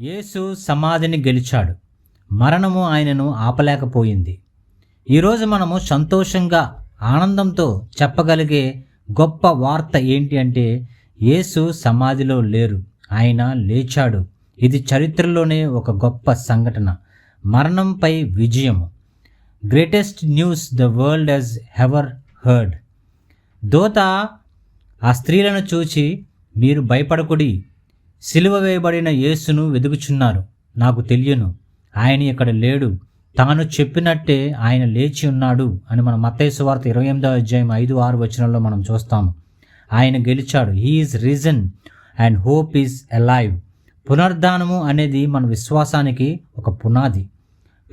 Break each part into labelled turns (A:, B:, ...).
A: యేసు సమాధిని గెలిచాడు. మరణము ఆయనను ఆపలేకపోయింది. ఈరోజు మనము సంతోషంగా ఆనందంతో చెప్పగలిగే గొప్ప వార్త ఏంటి అంటే యేసు సమాధిలో లేరు. ఆయన లేచాడు. ఇది చరిత్రలోనే ఒక గొప్ప సంఘటన. మరణంపై విజయము. Greatest news the world has ever heard. దోత ఆ స్త్రీలను చూచి మీరు భయపడకుడి సిలువ వేయబడిన యేసును వెదుకుచున్నారు. నాకు తెలియను. ఆయన ఇక్కడ లేడు. తాను చెప్పినట్టే ఆయన లేచి ఉన్నాడు అని మన మత్తయి వార్త ఇరవై ఎనిమిదవ అధ్యాయం ఐదు ఆరు వచనంలో మనం చూస్తాము ఆయన గెలిచాడు. He is risen and hope is alive పునర్ధానము అనేది మన విశ్వాసానికి ఒక పునాది.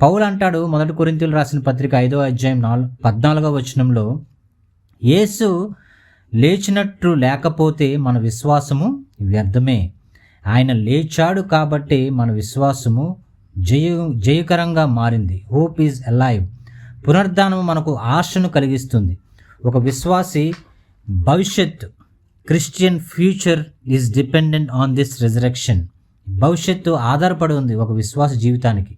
A: పౌలు అంటాడు మొదటి కొరింతలు రాసిన పత్రిక ఐదో అధ్యాయం నాలుగు పద్నాలుగో వచనంలో యేసు లేచినట్టు లేకపోతే మన విశ్వాసము వ్యర్థమే. ఆయన లేచాడు కాబట్టి మన విశ్వాసము జయ జయకరంగా మారింది. హోప్ ఈజ్ అలైవ్ పునర్ధానం మనకు ఆశను కలిగిస్తుంది. ఒక విశ్వాసి భవిష్యత్ Christian future is dependent on this resurrection భవిష్యత్తు ఆధారపడి ఉంది ఒక విశ్వాస జీవితానికి.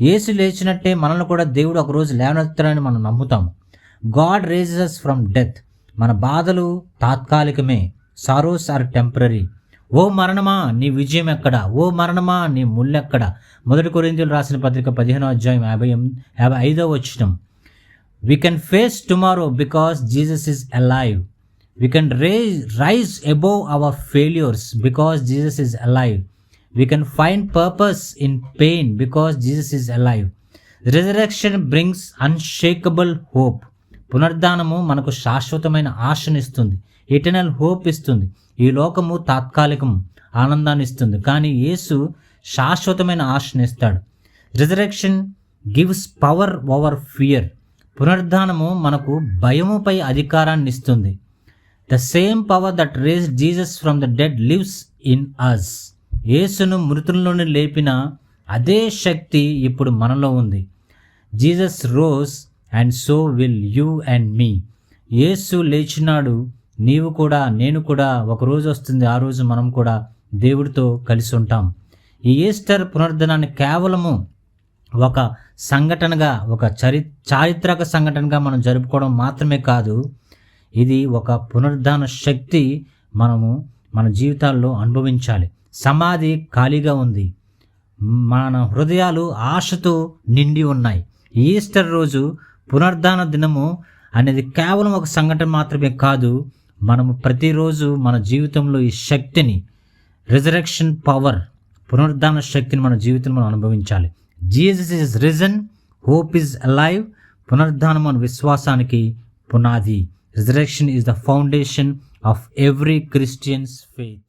A: ఏసు లేచినట్టే మనల్ని కూడా దేవుడు ఒకరోజు లేవనెత్తాడని మనం నమ్ముతాము. గాడ్ రేజెస్ ఫ్రమ్ డెత్ మన బాధలు తాత్కాలికమే. సారోస్ ఆర్ టెంపరీ ఓ మరణమా నీ విజయం ఎక్కడ? ఓ మరణమా నీ ముళ్ళెక్కడ మొదటి కొరింతలు రాసిన పత్రిక పదిహేనో అధ్యాయం యాభై యాభై ఐదో వచ్చినం we can face tomorrow because Jesus is alive we can raise rise above our failures because Jesus is alive we can find purpose in pain because Jesus is alive resurrection brings unshakable hope పునర్ధానము మనకు శాశ్వతమైన ఆశనిస్తుంది. Eternal hope ఇస్తుంది. ఈ లోకము తాత్కాలికం ఆనందాన్ని ఇస్తుంది. కానీ యేసు శాశ్వతమైన ఆశనిస్తాడు resurrection gives power over fear. పునరుద్ధానము మనకు భయముపై అధికారాన్ని ఇస్తుంది. The same power that raised Jesus from the dead lives in us యేసును మృతుల్లోని లేపిన అదే శక్తి ఇప్పుడు మనలో ఉంది. Jesus rose and so will you and me. Yesu లేచినాడు నీవు కూడా నేను కూడా ఒక రోజు వస్తుంది ఆ రోజు మనం కూడా దేవుడితో కలిసి ఉంటాం. ఈ ఈస్టర్ పునరుద్ధరణాన్ని కేవలము ఒక సంఘటనగా ఒక చరి చారిత్రక సంఘటనగా మనం జరుపుకోవడం మాత్రమే కాదు ఇది ఒక పునరుద్ధాన శక్తి మనము మన జీవితాల్లో అనుభవించాలి. సమాధి ఖాళీగా ఉంది. మన హృదయాలు ఆశతో నిండి ఉన్నాయి. ఈస్టర్ రోజు పునర్ధాన దినము అనేది కేవలం ఒక సంఘటన మాత్రమే కాదు మనము ప్రతిరోజు మన జీవితంలో ఈ శక్తిని రిజరక్షన్ పవర్ పునరుద్ధాన శక్తిని మన జీవితంలో మనం అనుభవించాలి. Jesus is risen hope is alive పునరుద్ధానం మన విశ్వాసానికి పునాది. Resurrection is the foundation of every Christian's faith